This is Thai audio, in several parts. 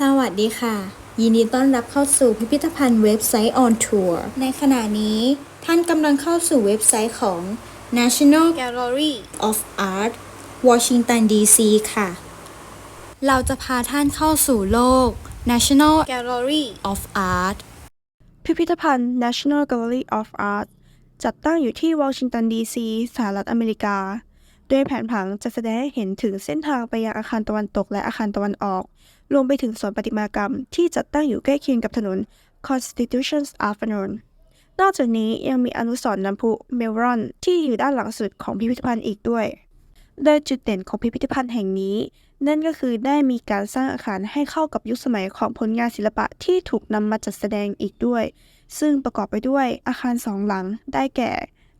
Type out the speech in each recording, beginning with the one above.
สวัสดีค่ะ ยินดีต้อนรับเข้าสู่พิพิธภัณฑ์เว็บไซต์ On Tour ในขณะนี้ท่านกำลังเข้าสู่เว็บไซต์ของ National Gallery of Art Washington DC ค่ะ เราจะพาท่านเข้าสู่โลก National Gallery of Art พิพิธภัณฑ์ National Gallery of Art จัดตั้งอยู่ที่วอชิงตันดีซีสหรัฐอเมริกา โดยแผนผังจะแสดงให้เห็นถึงเส้นทางไปยังอาคารตะวันตกและอาคารตะวันออก รวมไปถึงสวนประติมากรรมที่จัดตั้งอยู่ใกล้เคียงกับถนน Constitution Avenue นอกจากนี้ยังมีอนุสรณ์น้ำพุเมลรอนที่อยู่ด้านหลังสุดของพิพิธภัณฑ์อีกด้วย โดยจุดเด่นของพิพิธภัณฑ์แห่งนี้ นั่นก็คือได้มีการสร้างอาคารให้เข้ากับยุคสมัยของผลงานศิลปะที่ถูกนำมาจัดแสดงอีกด้วย ซึ่งประกอบไปด้วยอาคารสองหลังได้แก่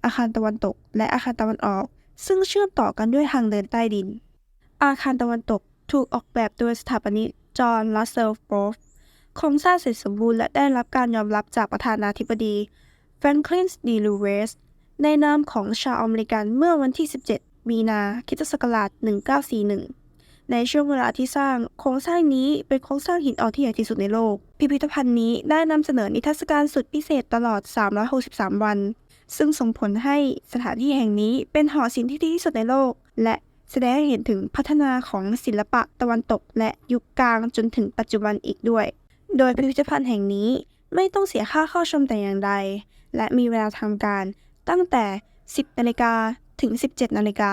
อาคารตะวันตก และอาคารตะวันออก ซึ่งเชื่อมต่อกันด้วยทางเดินใต้ดิน อาคารตะวันตกถูกออกแบบโดยสถาปนิก จอห์นลัสเซลโบรฟโครงสร้างเสร็จสมบูรณ์และได้รับการยอมรับจากประธานาธิบดีแฟรงคลินดีลูเวสในนามของชาวอเมริกันเมื่อวันที่ 17 มีนาคริสตศักราช1941 ในช่วงเวลาที่สร้างโครงสร้างนี้เป็นโครงสร้างหินอ่อนที่ใหญ่ที่สุดในโลก พิพิธภัณฑ์นี้ได้นำเสนอนิทรรศการสุดพิเศษตลอด 363 วัน ซึ่งส่งผลให้สถานที่แห่งนี้เป็นหอศิลป์ที่ดีที่สุดในโลก และ แสดงให้เห็นถึงพัฒนาของศิลปะตะวันตกและยุคกลางจนถึงปัจจุบันอีกด้วย โดยพิพิธภัณฑ์แห่งนี้ไม่ต้องเสียค่าเข้าชมแต่อย่างใด และมีเวลาทำการตั้งแต่ 10 นาฬิกาถึง 17 นาฬิกา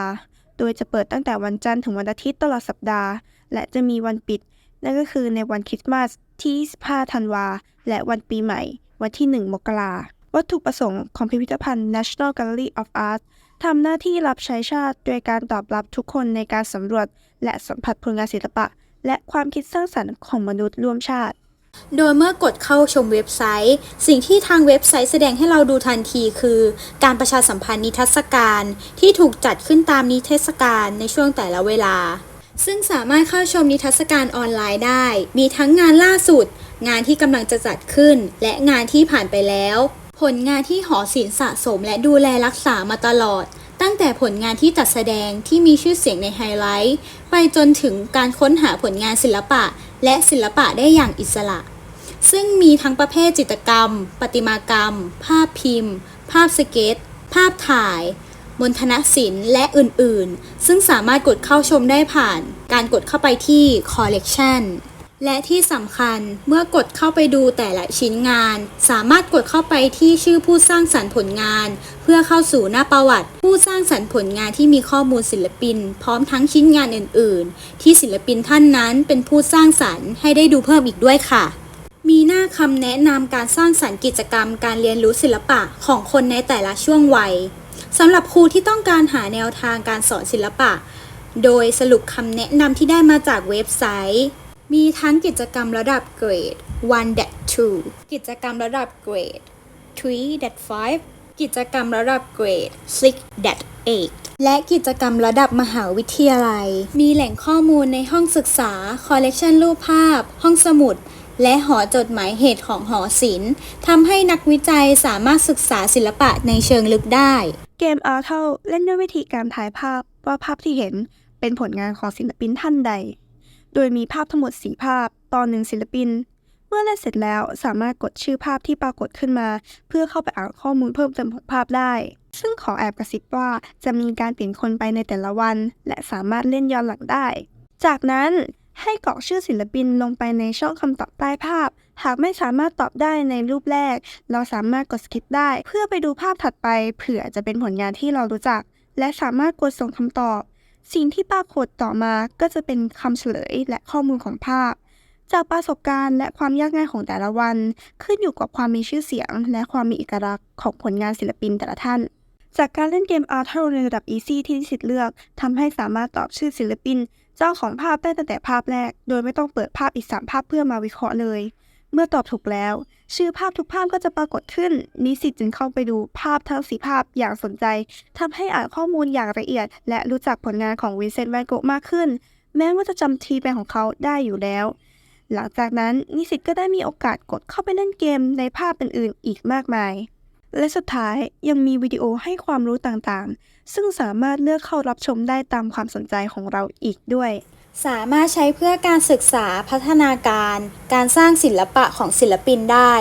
โดยจะเปิดตั้งแต่วันจันทร์ถึงวันอาทิตย์ตลอดสัปดาห์ และจะมีวันปิด นั่นก็คือในวันคริสต์มาสที่25ธันวา และวันปีใหม่ วันที่ 1 มกราวัตถุประสงค์ของพิพิธภัณฑ์ National Gallery of Art ทำหน้าที่รับใช้ชาติ โดยการตอบรับทุกคนในการสำรวจ และสัมผัสผลงานศิลปะ และความคิดสร้างสรรค์ของมนุษย์ร่วมชาติ โดยเมื่อกดเข้าชมเว็บไซต์ สิ่งที่ทางเว็บไซต์แสดงให้เราดูทันทีคือ การประชาสัมพันธ์นิทรรศการ ที่ถูกจัดขึ้นตามนิเทศการในช่วงแต่ละเวลา ซึ่งสามารถเข้าชมนิทรรศการออนไลน์ได้ มีทั้งงานล่าสุด งานที่กำลังจะจัดขึ้น และงานที่ผ่านไปแล้ว ผลงานที่หอศิลป์สะสมและดูแลรักษามาตลอด ตั้งแต่ผลงานที่จัดแสดงที่มีชื่อเสียงในไฮไลท์ ไปจนถึงการค้นหาผลงานศิลปะ และศิลปะได้อย่างอิสระ ซึ่งมีทั้งประเภทจิตรกรรม ประติมากรรม ภาพพิมพ์ ภาพสเก็ต ภาพถ่าย มนทนศิลป์และอื่นๆ ซึ่งสามารถกดเข้าชมได้ผ่าน การกดเข้าไปที่ Collection และที่สำคัญเมื่อกดเข้าไปดูแต่ละชิ้นงาน สามารถกดเข้าไปที่ชื่อผู้สร้างสรรค์ผลงาน เพื่อเข้าสู่หน้าประวัติ ผู้สร้างสรรค์ผลงานที่มีข้อมูลศิลปิน พร้อมทั้งชิ้นงานอื่น ๆ ที่ศิลปินท่านนั้นเป็นผู้สร้างสรรค์ให้ได้ดูเพิ่มอีกด้วยค่ะ มีหน้าคำแนะนำการสร้างสรรค์กิจกรรม การเรียนรู้ศิลปะของคนในแต่ละช่วงวัยสำหรับครูที่ต้องการหาแนวทางการสอนศิลปะ โดยสรุปคำแนะนำที่ได้มาจากเว็บไซต์ มีทั้งกิจกรรมระดับเกรด1-2กิจกรรมระดับเกรด3-5กิจกรรมระดับเกรด6-8และกิจกรรมระดับมหาวิทยาลัย มีแหล่งข้อมูลในห้องศึกษา คอลเลกชันรูปภาพ ห้องสมุด และหอจดหมายเหตุของหอศิลป์ทำให้นักวิจัยสามารถศึกษาศิลปะในเชิงลึกได้ เกม a r t เล่นด้วยวิธีการถ่ายภาพว่าภาพที่เห็นเป็นผลงานของศิลปินท่านใด โดยมีภาพทั้งหมด 4 ภาพต่อหนึ่งศิลปิน เมื่อเล่นเสร็จแล้วสามารถกดชื่อภาพที่ปรากฏขึ้นมา เพื่อเข้าไปอ่านข้อมูลเพิ่มเติมของภาพได้ ซึ่งขอแอบกระซิบว่าจะมีการเปลี่ยนคนไปในแต่ละวัน และสามารถเล่นย้อนหลังได้ จากนั้นให้กรอกชื่อศิลปินลงไปในช่องคำตอบใต้ภาพ หากไม่สามารถตอบได้ในรูปแรก เราสามารถกดสคิปได้ เพื่อไปดูภาพถัดไป เผื่อจะเป็นผลงานที่เรารู้จัก และสามารถกดส่งคำตอบ สิ่งที่ปรากฏต่อมาก็จะเป็นคำเฉลยและข้อมูลของภาพ จากประสบการณ์และความยากง่ายของแต่ละวัน ขึ้นอยู่กับความมีชื่อเสียง และความมีเอกลักษณ์ของผลงานศิลปินแต่ละท่านจากการเล่นเกม Art ในระดับ Easy ที่นิสิตเลือกทำให้สามารถตอบชื่อศิลปิน เจ้าของภาพได้ตั้งแต่ภาพแรก โดยไม่ต้องเปิดภาพอีก 3 ภาพเพื่อมาวิเคราะห์เลย เมื่อตอบถูกแล้ว ชื่อภาพทุกภาพก็จะปรากฏขึ้น นิสิตจึงเข้าไปดูภาพทั้งสีภาพอย่างสนใจทำให้อ่านข้อมูลอย่างละเอียด และรู้จักผลงานของวินเซนต์แวนโกะมากขึ้น แม้ว่าจะจำทีเป็นของเขาได้อยู่แล้ว หลังจากนั้นนิสิตก็ได้มีโอกาสกดเข้าไปเล่นเกมในภาพอื่นๆ อีกมากมาย และสุดท้ายยังมีวิดีโอให้ความรู้ต่างๆ ซึ่งสามารถเลือกเข้ารับชมได้ตามความสนใจของเราอีกด้วย สามารถใช้เพื่อการศึกษาพัฒนาการ การสร้างศิลปะของศิลปินได้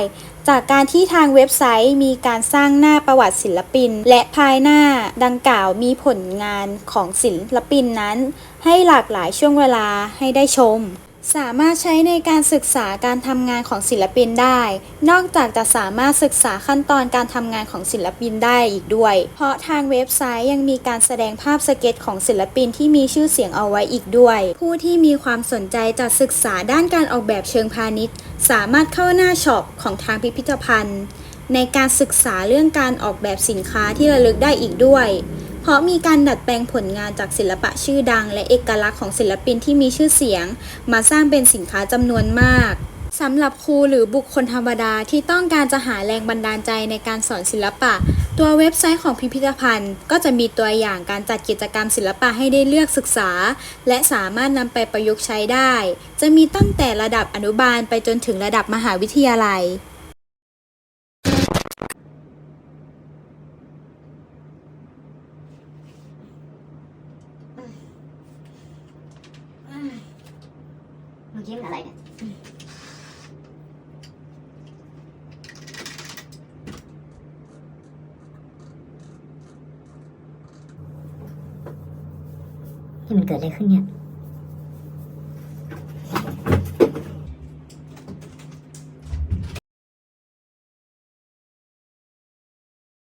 จากการที่ทางเว็บไซต์มีการสร้างหน้าประวัติศิลปิน และภายหน้าดังกล่าวมีผลงานของศิลปินนั้น ให้หลากหลายช่วงเวลาให้ได้ชม สามารถใช้ในการศึกษาการทำงานของศิลปินได้ นอกจากจะสามารถศึกษาขั้นตอนการทำงานของศิลปินได้อีกด้วย เพราะทางเว็บไซต์ยังมีการแสดงภาพสเก็ตของศิลปินที่มีชื่อเสียงเอาไว้อีกด้วย ผู้ที่มีความสนใจจะศึกษาด้านการออกแบบเชิงพาณิชย์ สามารถเข้าหน้าช็อปของทางพิพิธภัณฑ์ ในการศึกษาเรื่องการออกแบบสินค้าที่ระลึกได้อีกด้วย ราะมีการดัดแปลงผลงานจากศิลปะชื่อดัง และเอกลักษณ์ของศิลปินที่มีชื่อเสียง มาสร้างเป็นสินค้าจำนวนมากสำหรับครูหรือบุคคลธรรมดาที่ต้องการจะหาแรงบันดาลใจในการสอนศิลปะ ตัวเว็บไซต์ของพิพิธภัณฑ์ ก็จะมีตัวอย่างการจัดกิจกรรมศิลปะให้ได้เลือกศึกษา และสามารถนำไปประยุกต์ใช้ได้ จะมีตั้งแต่ระดับอนุบาลไปจนถึงระดับมหาวิทยาลัย เมื่อกี้มันอะไรเนี่